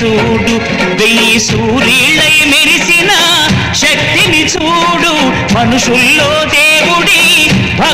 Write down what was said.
చూడు వెయ్యి సూర్యులై మెరిసిన శక్తిని చూడు. మనుషుల్లో దేవుడి భక్తి